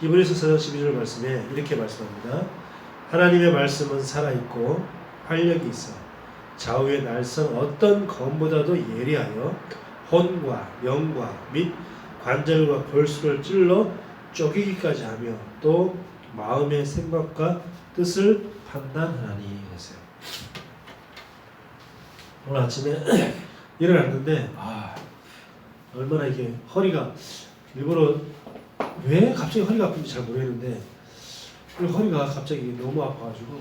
히브리서 12절 말씀에 이렇게 말씀합니다. 하나님의 말씀은 살아있고 활력이 있어 좌우의 날선 어떤 검보다도 예리하여 혼과 영과 및 관절과 골수를 찔러 쪼개기까지 하며 또 마음의 생각과 뜻을 판단하니 그랬어요. 오늘 아침에 일어났는데 아 얼마나 이게 허리가 일부러 왜 갑자기 허리가 아픈지 잘 모르겠는데 오늘 허리가 갑자기 너무 아파가지고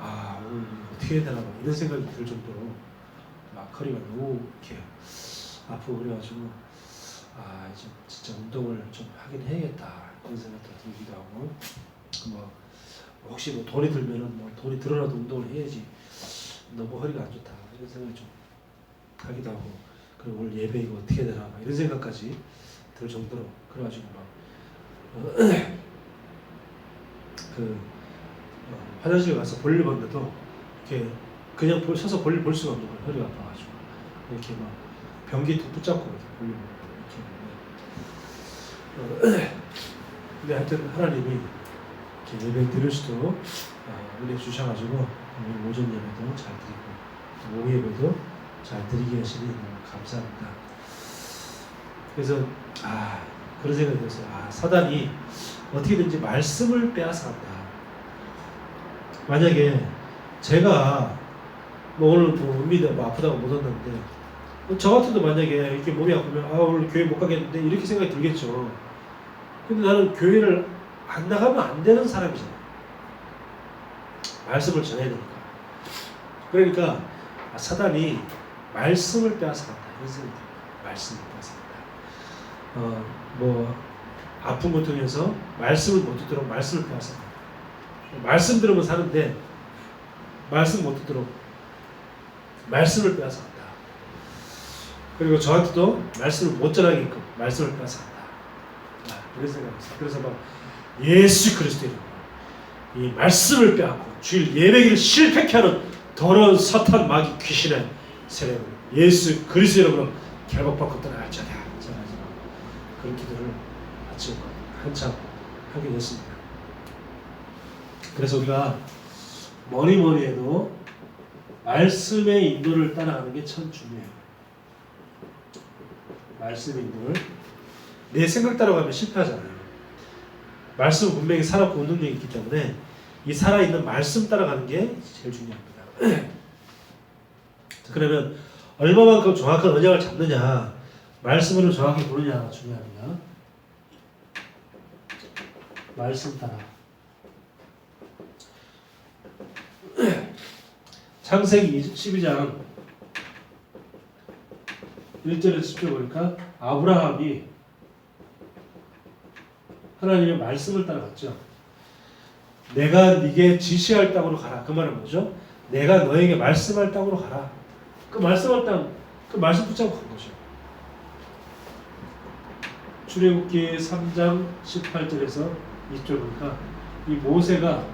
아 오늘 어떻게 해야 되나 봐 이런 생각이 들 정도로 막 허리가 너무 이렇게 아프고 그래가지고 아 이제 진짜 운동을 좀 하긴 해야겠다 이런 생각도 들기도 하고 뭐 혹시 뭐 돈이 들면은 뭐 돈이 들어라도 운동을 해야지 너무 허리가 안 좋다 이런 생각이 좀 하기도 하고 그리고 오늘 예배 이거 어떻게 되나 막 이런 생각까지 들 정도로 그래가지고 막 어, 그 어, 화장실 가서 볼일 봤는데도 이렇게 그냥 볼, 서서 볼일 볼 수가 없는 거예요. 허리가 아파가지고. 이렇게 막 변기 툭 붙잡고 이렇게 볼일 보고 이렇게 어, 근데 하여튼 하나님이 이렇게 예배 드릴 수도 어, 은혜 주셔가지고 오늘 오전 예배도 잘 드리고 또 오후 예배도 잘 드리게 하시니 너무 감사합니다. 그래서 아 그런 생각이 들었어요. 아 사단이 어떻게든지 말씀을 빼앗아간다. 만약에 제가 뭐 오늘 뭐 은미도 뭐 아프다고 못 왔는데 뭐저 같아도 만약에 이렇게 몸이 아프면 아 오늘 교회 못 가겠는데 이렇게 생각이 들겠죠. 근데 나는 교회를 안 나가면 안 되는 사람이잖아. 말씀을 전해야 되니까. 그러니까 아, 사단이 말씀을 빼앗아간다 듭니다. 말씀을 빼앗아간다. 어, 뭐 아픈 고통에서 말씀을 못 듣도록 말씀을 빼앗아간다. 말씀 들으면 사는데 말씀 못 듣도록 말씀을 빼앗아간다. 그리고 저한테도 말씀을 못 전하게끔 말씀을 빼앗아간다. 아, 그런 생각이 있어요. 그래서 막 예수 그리스도의 이름으로 이 말씀을 빼앗고 주일 예배기를 실패케 하는 더러운 사탄 마귀 귀신의 세력을 예수 그리스도 이름으로 결박받고 떠나갈지어다 지금 그런 기도를 아침 한참 하게 됐습니다. 그래서 우리가 뭐니 뭐니 해도 말씀의 인도를 따라가는 게 참 중요해요. 말씀의 인도를 내 생각 따라가면 실패하잖아요. 말씀은 분명히 살아있고 운동력이 있기 때문에 이 살아있는 말씀 따라가는 게 제일 중요합니다. 자, 그러면 얼마만큼 정확한 언약을 잡느냐, 말씀으로 정확히 보느냐가 중요합니다. 말씀 따라. 창세기 12장 1절에서 10절 보니까 아브라함이 하나님의 말씀을 따라갔죠. 내가 네게 지시할 땅으로 가라. 그 말은 뭐죠? 내가 너에게 말씀할 땅으로 가라. 그 말씀할 땅, 그 말씀 붙잡고 간 거죠. 출애굽기 3장 18절에서 20절 보니까 이 모세가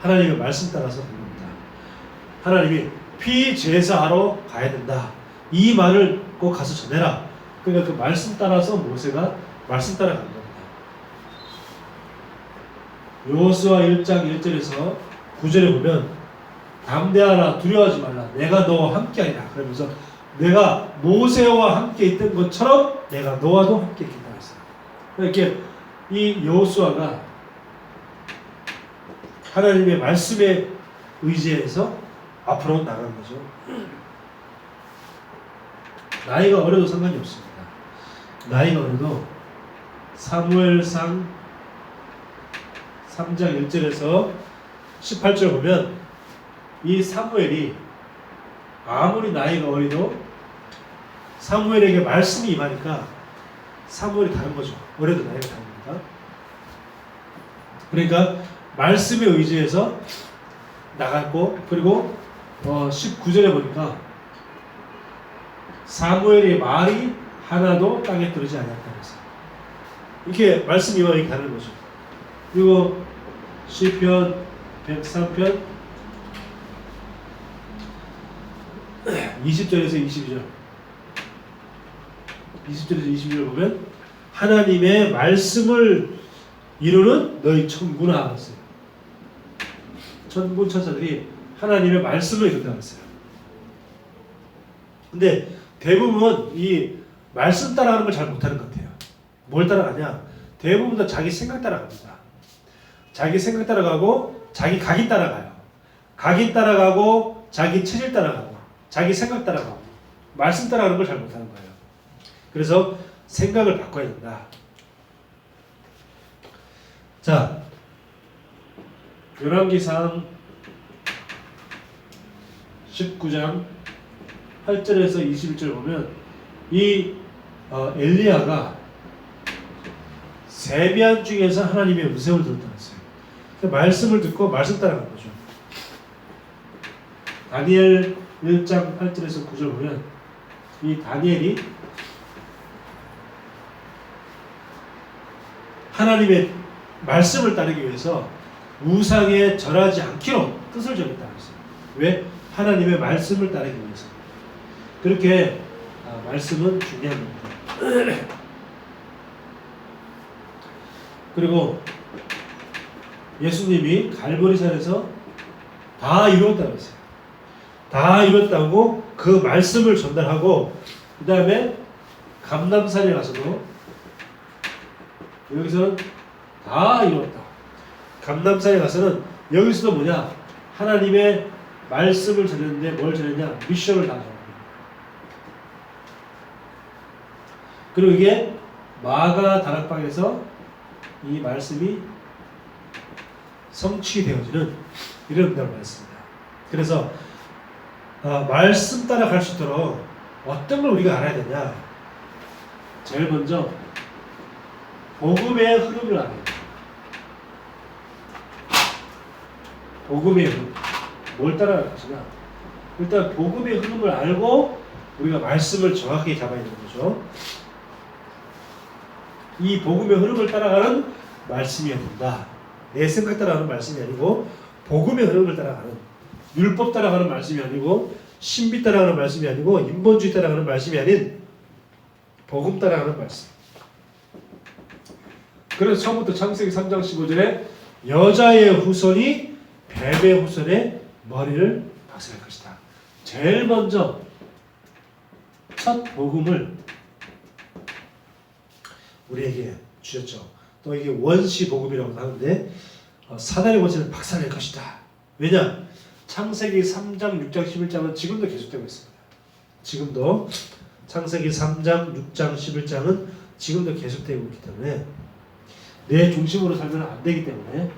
하나님의 말씀 따라서 간 겁니다. 하나님이 피 제사하러 가야 된다. 이 말을 꼭 가서 전해라. 그러니까 그 말씀 따라서 모세가 말씀 따라 간 겁니다. 요수아 1장 1절에서 9절에 보면 담대하라 두려워하지 말라 내가 너와 함께하리라 그러면서 내가 모세와 함께 있던 것처럼 내가 너와도 함께 있겠다 했어요. 이렇게 이 여호수아가 하나님의 말씀에 의지해서 앞으로 나간 거죠. 나이가 어려도 상관이 없습니다. 나이가 어려도 사무엘상 3장 1절에서 18절 보면 이 사무엘이 아무리 나이가 어리도 사무엘에게 말씀이 임하니까 사무엘이 다른 거죠. 어려도 나이가 다릅니다. 그러니까 말씀에 의지해서 나갔고 그리고 어 19절에 보니까 사무엘의 말이 하나도 땅에 떨어지지 않았다 그랬어요. 이렇게 말씀 임하기 다른 거죠. 그리고 시편 103편 20절에서 22절 20절에서 22절 보면 하나님의 말씀을 이루는 너희 천구나 했어요. 천군 천사들이 하나님의 말씀을 이룬다 했어요. 근데 대부분 이 말씀 따라가는 걸 잘 못하는 것 같아요. 뭘 따라가냐? 대부분 다 자기 생각 따라갑니다. 자기 생각 따라가고 자기 각인 따라가요. 각인 따라가고 자기 체질 따라가고 자기 생각 따라가고 말씀 따라가는 걸 잘 못하는 거예요. 그래서 생각을 바꿔야 된다. 자, 열왕기상 19장 8절에서 21절 보면 이 어, 엘리야가 세미한 중에서 하나님의 음성을 들었다는 거예요. 그 말씀을 듣고 말씀 따라간 거죠. 다니엘 1장 8절에서 9절 보면 이 다니엘이 하나님의 말씀을 따르기 위해서 우상에 절하지 않기로 뜻을 정했다고 했어요. 왜? 하나님의 말씀을 따르기 위해서. 그렇게 아, 말씀은 중요한 겁니다. 그리고 예수님이 갈보리산에서 다 이루었다고 했어요. 다 이뤘다고 그 말씀을 전달하고 그 다음에 감남산에 가서도 여기서는 다 이뤘다. 감남산에 가서는 여기서도 뭐냐 하나님의 말씀을 전했는데 뭘 전했냐 미션을 다 전합니다. 그리고 이게 마가 다락방에서 이 말씀이 성취 되어지는 이런 받습니다. 그래서 어, 말씀 따라 갈 수 있도록 어떤 걸 우리가 알아야 되냐? 제일 먼저 복음의 흐름을 알아야 돼. 복음의 흐름. 뭘 따라갈 것이냐? 일단 복음의 흐름을 알고 우리가 말씀을 정확히 잡아야 되는 거죠. 이 복음의 흐름을 따라가는 말씀이어야 된다. 내 생각 따라가는 말씀이 아니고 복음의 흐름을 따라가는 율법 따라가는 말씀이 아니고 신비 따라가는 말씀이 아니고 인본주의 따라가는 말씀이 아닌 복음 따라가는 말씀. 그래서 처음부터 창세기 3장 15절에 여자의 후손이 뱀의 후손의 머리를 박살낼 것이다. 제일 먼저 첫 복음을 우리에게 주셨죠. 또 이게 원시 복음이라고 하는데 어, 사단의 원시를 박살낼 것이다. 왜냐? 창세기 3장, 6장, 11장은 지금도 계속되고 있습니다. 지금도 창세기 3장, 6장, 11장은 지금도 계속되고 있기 때문에 내 중심으로 살면 안 되기 때문에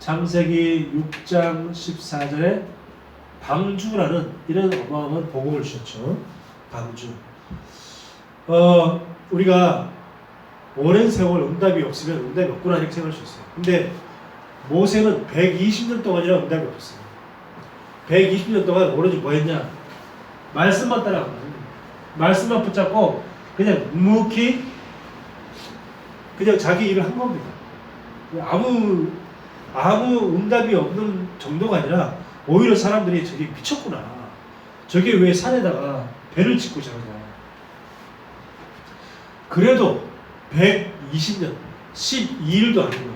창세기 6장 14절에 방주라는 이런 어마어마한 복음을 주셨죠. 방주. 어, 우리가 오랜 세월 응답이 없으면 응답이 없구나 이렇게 생각할 수 있어요. 근데 모세는 120년 동안이나 응답이 없었어요. 120년 동안 오로지 뭐 했냐? 말씀만 따라간 거예요. 말씀만 붙잡고 그냥 묵묵히 그냥 자기 일을 한 겁니다. 아무 아무 응답이 없는 정도가 아니라 오히려 사람들이 저게 미쳤구나. 저게 왜 산에다가 배를 짓고 저러냐. 그래도 120년, 12일도 아니고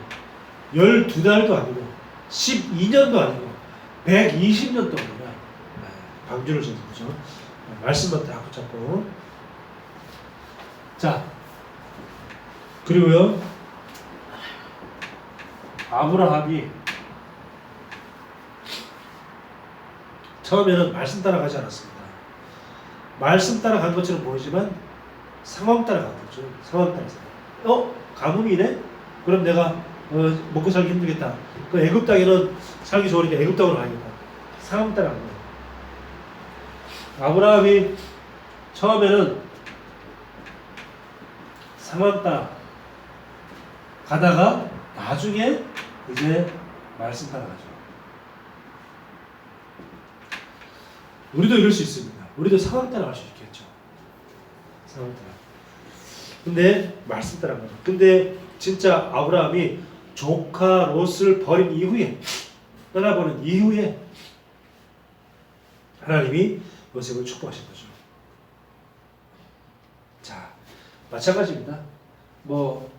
12달도 아니고 12년도 아니고 120년 동안이나 방주를 지는 거죠. 말씀만 딱 붙잡고 자 그리고요 아브라함이 처음에는 말씀 따라가지 않았습니다. 말씀 따라간 것처럼 보이지만 상황 따라간 거죠. 상황 따라서. 어? 가뭄이네? 그럼 내가 어, 먹고 살기 힘들겠다. 그 애굽 땅에는 살기 좋으니까 애굽 땅으로 가야겠다. 상황 따라간 거예요. 아브라함이 처음에는 상황 따라 가다가 나중에 이제 말씀 따라가죠. 우리도 이럴 수 있습니다. 우리도 상황 따라갈 수 있겠죠. 상황 따라. 근데 말씀 따라간 거죠. 근데 진짜 아브라함이 조카 롯을 버린 이후에 떠나보는 이후에 하나님이 요셉을 축복하신 거죠. 마찬가지입니다. 뭐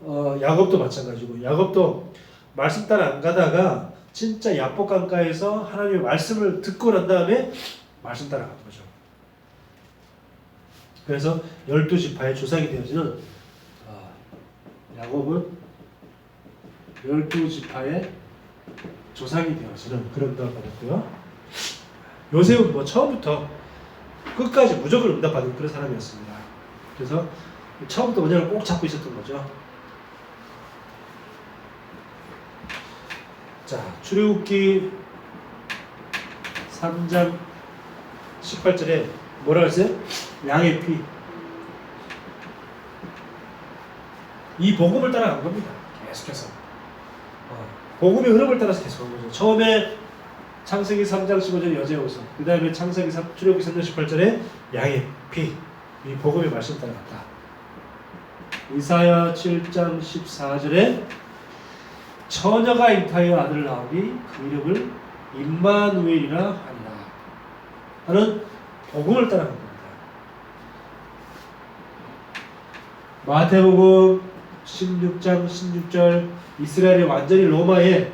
어, 야곱도 마찬가지고 야곱도 말씀 따라 안 가다가 진짜 야복 강가에서 하나님의 말씀을 듣고 난 다음에 말씀 따라 간 거죠. 그래서 열두 지파의 조상이 되어지는 아, 야곱은 열두 지파의 조상이 되어지는 그런 응답을 받았고요. 요셉은 뭐 처음부터 끝까지 무조건 응답받은 그런 사람이었습니다. 그래서 처음부터 언약을 꼭 잡고 있었던 거죠. 자, 출애굽기 3장 18절에 뭐라 그랬어요? 양의 피. 이 복음을 따라간 겁니다. 계속해서. 어, 복음의 흐름을 따라서 계속 한 거죠. 처음에 창세기 3장 15절 여자의 옷은, 그 다음에 창세기 3, 출애굽기 3장 18절에 양의 피. 이 복음의 말씀 따라갔다. 이사야 7장 14절에 처녀가 잉타하여 아들을 낳으니 그 이름을 임마누엘이라 하리라 하는 복음을 따라간 겁니다. 마태복음 16장 16절 이스라엘이 완전히 로마의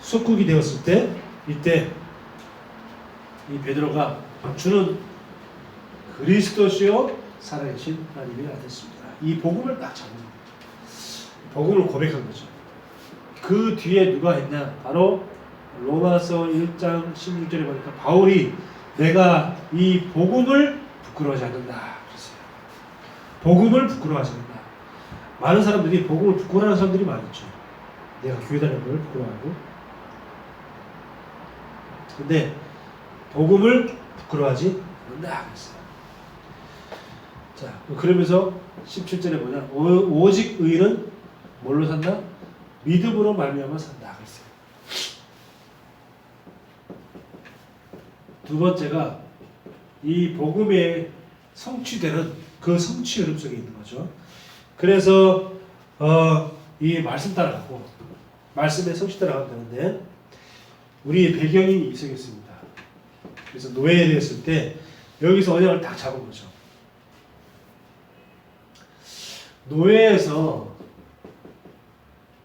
속국이 되었을 때 이때 이 베드로가 주는 그리스도시요 살아계신 하나님의 아들입니다. 이 복음을 딱 잡는 거예요. 복음을 고백한 거죠. 그 뒤에 누가 했냐? 바로 로마서 1장 16절에 보니까 바울이 내가 이 복음을 부끄러워하지 않는다. 그랬어요. 복음을 부끄러워하지 않는다. 많은 사람들이 복음을 부끄러워하는 사람들이 많죠. 내가 교회 다니는 걸 부끄러워하고. 근데 복음을 부끄러워하지 않는다. 그랬어요. 자, 그러면서 17절에 뭐냐? 오, 오직 의인은 뭘로 산다? 믿음으로 말미암아 산다 그랬어요. 두 번째가 이 복음에 성취되는 그 성취 흐름 속에 있는 거죠. 그래서 어, 이 말씀 따라가고 말씀에 성취 따라가면 되는데 우리 배경이 있었습니다. 그래서 노예에 됐을 때 여기서 언약을 딱 잡은 거죠. 노예에서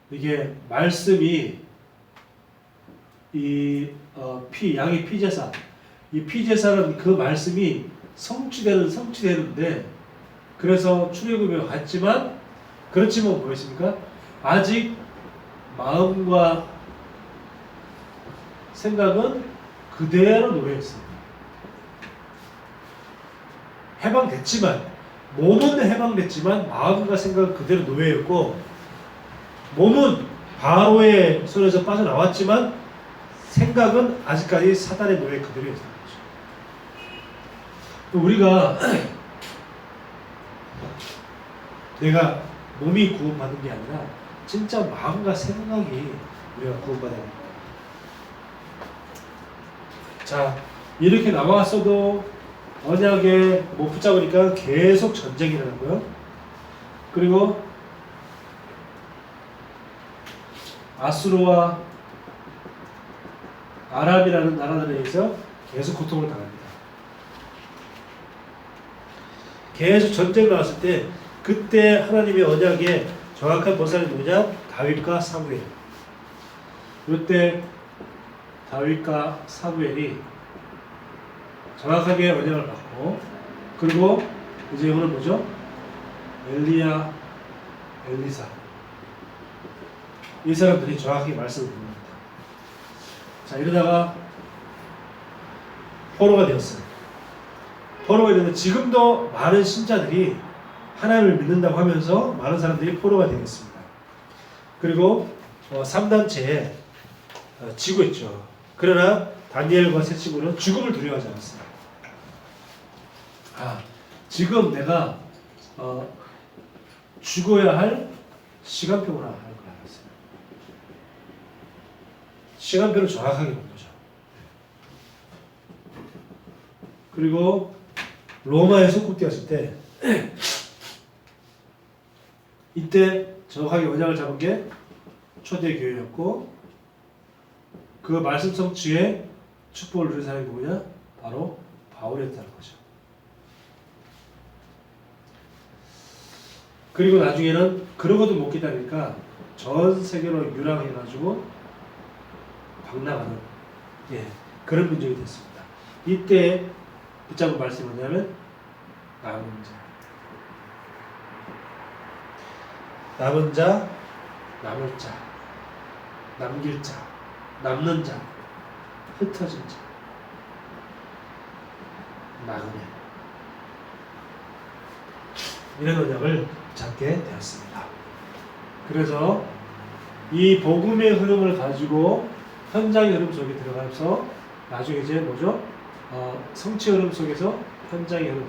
이게 말씀이 이 어, 피, 양의 피제사, 이 피제사는 그 말씀이 성취되는 성취되는데 그래서 출애굽에 갔지만 그렇지만 뭐였습니까? 아직 마음과 생각은 그대로 노예였습니다. 해방됐지만 몸은 해방됐지만 마음과 생각은 그대로 노예였고 몸은 바로의 손에서 빠져나왔지만 생각은 아직까지 사단의 노예 그대로였다는 거죠. 우리가 내가 몸이 구원받는 게 아니라 진짜 마음과 생각이 우리가 구원받아야 됩니다. 자 이렇게 나왔어도 언약에 못 붙잡으니까 계속 전쟁이 일어나고요. 그리고 아수르와 아랍이라는 나라들에 의해서 계속 고통을 당합니다. 계속 전쟁 나왔을 때 그때 하나님의 언약에 정확한 보살이 누구냐? 다윗과 사무엘. 이때 다윗과 사무엘이 정확하게 언약을 받고 그리고 이제 이거는 뭐죠? 엘리야, 엘리사 이 사람들이 정확히 말씀을 듣습니다. 자 이러다가 포로가 되었어요. 포로가 되면 지금도 많은 신자들이 하나님을 믿는다고 하면서 많은 사람들이 포로가 되겠습니다. 그리고 어, 3단체에 어, 지고 있죠. 그러나 다니엘과 세 친구는 죽음을 두려워하지 않았어요. 아, 지금 내가 어, 죽어야 할 시간표구나 하는 걸 알았어요. 시간표를 정확하게 본 거죠. 그리고 로마에 속국되었을 때 이때 정확하게 원장을 잡은 게 초대 교회였고 그 말씀 성취에 축복을 누린 사람이 누구냐? 바로 바울이었다는 거죠. 그리고 나중에는 그러고도 못 기다리니까 전 세계로 유랑해가지고 방랑하는 예, 그런 민족이 됐습니다. 이때 붙잡은 말씀이 뭐냐면 남은 자 남은 자 남을 자 남길 자 남는 자 흩어진 자 나그네 이런 언약을 잡게 되었습니다. 그래서 이 복음의 흐름을 가지고 현장의 흐름 속에 들어가서 나중에 이제 뭐죠? 어, 성취 흐름 속에서 현장의 흐름,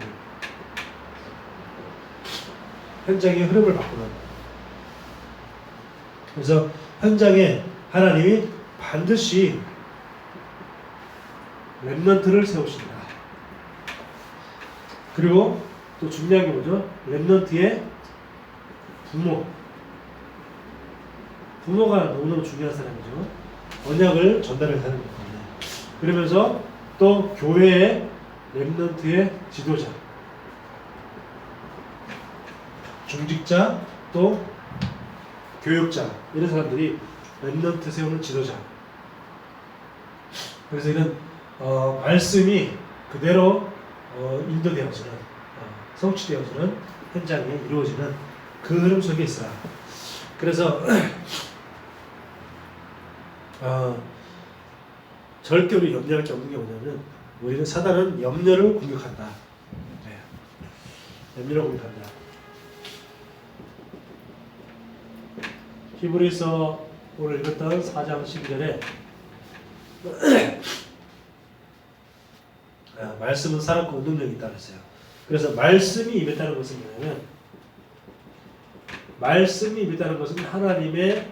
현장의 흐름을 바꾸는. 그래서 현장에 하나님이 반드시 랩런트를 세우신다. 그리고 또 중요한 게 뭐죠? 랩런트의 부모. 부모가 너무너무 중요한 사람이죠. 언약을 전달을 하는 겁니다. 그러면서 또 교회의 랩런트의 지도자, 중직자, 또 교육자 이런 사람들이 랩런트 세우는 지도자. 그래서 이런 어, 말씀이 그대로 어, 인도되어지는 어, 성취되어지는 현장에 이루어지는 그 흐름 속에 있어라. 그래서 어, 절대 우리 염려할 게 없는 게 뭐냐면 우리는 사단은 염려를 공격한다. 네. 염려를 공격한다. 히브리서 오늘 읽었던 4장 12절에 아, 말씀은 살았고 운동력이 있다 그랬어요. 그래서 말씀이 임했다는 것은 뭐냐면 말씀이 임했다는 것은 하나님의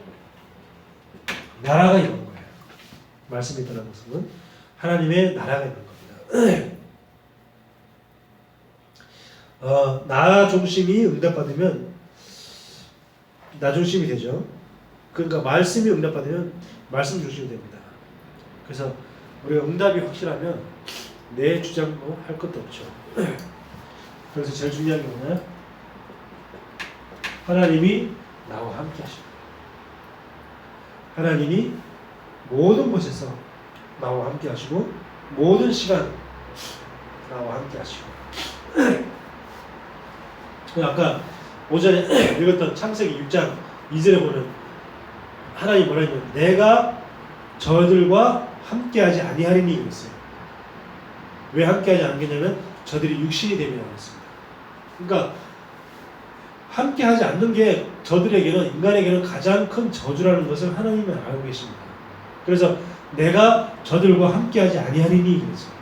나라가 있는 거예요. 말씀이 있다는 것은 하나님의 나라가 있는 겁니다. 어, 나 중심이 응답받으면 나 중심이 되죠. 그러니까 말씀이 응답받으면 말씀 중심이 됩니다. 그래서 우리가 응답이 확실하면 내 주장 뭐할 것도 없죠. 그래서 제일 중요한 게 뭐냐? 하나님이 나와 함께 하십니다. 하나님이 모든 곳에서 나와 함께 하시고 모든 시간 나와 함께 하시고 아까 오전에 읽었던 창세기 6장 2절에 보면 하나님 뭐라 했냐면 내가 저들과 함께하지 아니하리니 이랬어요. 왜 함께하지 않겠냐면 저들이 육신이 되면 그랬습니다. 그러니까 함께하지 않는 게 저들에게는 인간에게는 가장 큰 저주라는 것을 하나님은 알고 계십니다. 그래서 내가 저들과 함께하지 아니하리니 그랬어요.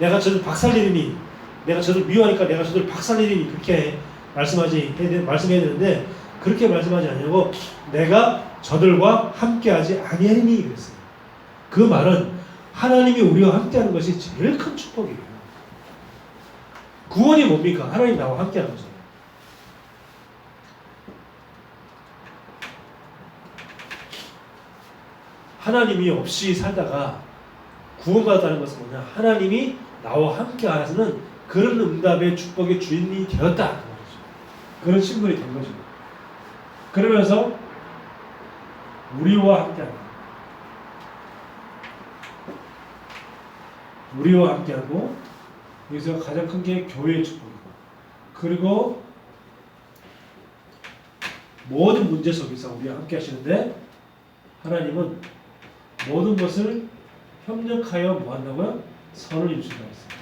내가 저들 박살내리니 내가 저들 미워하니까 내가 저들 박살내리니 그렇게 말씀하지 말씀해야 되는데 그렇게 말씀하지 않냐고 내가 저들과 함께하지 아니하리니 그랬어요. 그 말은 하나님이 우리와 함께하는 것이 제일 큰 축복이에요. 구원이 뭡니까? 하나님 나와 함께하는 거죠. 하나님이 없이 살다가 구원받았다는 것은 뭐냐? 하나님이 나와 함께 하셔서는 그런 응답의 축복의 주인이 되었다. 그런 신분이 된 거죠. 그러면서 우리와 함께하는 우리와 함께하고 여기서 가장 큰 게 교회의 축복이고 그리고 모든 문제 속에서 우리와 함께 하시는데 하나님은 모든 것을 협력하여 뭐 한다고요? 선을 이루신다고 했습니다.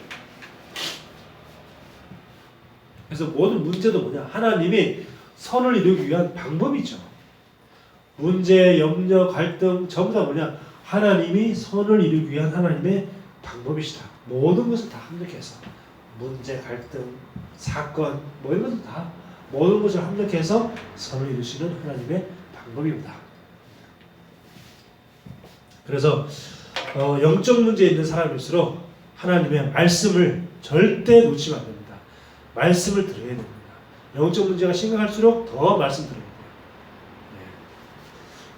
그래서 모든 문제도 뭐냐? 하나님이 선을 이루기 위한 방법이죠. 문제, 염려, 갈등 전부 다 뭐냐? 하나님이 선을 이루기 위한 하나님의 방법이시다. 모든 것을 다 합력해서 문제, 갈등, 사건 뭐 이런 것도 다 모든 것을 합력해서 선을 이루시는 하나님의 방법입니다. 그래서 어, 영적 문제에 있는 사람일수록 하나님의 말씀을 절대 놓치면 안 됩니다. 말씀을 들어야 됩니다. 영적 문제가 심각할수록 더 말씀 들어야. 네.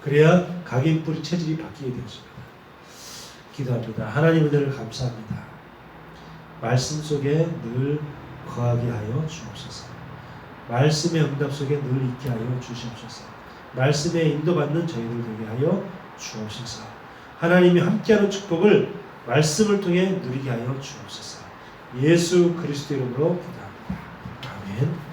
그래야 각인 뿌리 체질이 바뀌게 되었습니다. 기도합니다. 하나님 은혜를 감사합니다. 말씀 속에 늘 거하게 하여 주옵소서. 말씀의 응답 속에 늘 있게 하여 주시옵소서. 말씀에 인도받는 저희들 되게 하여 주옵소서. 하나님이 함께하는 축복을 말씀을 통해 누리게 하여 주옵소서. 예수 그리스도 이름으로 기도합니다.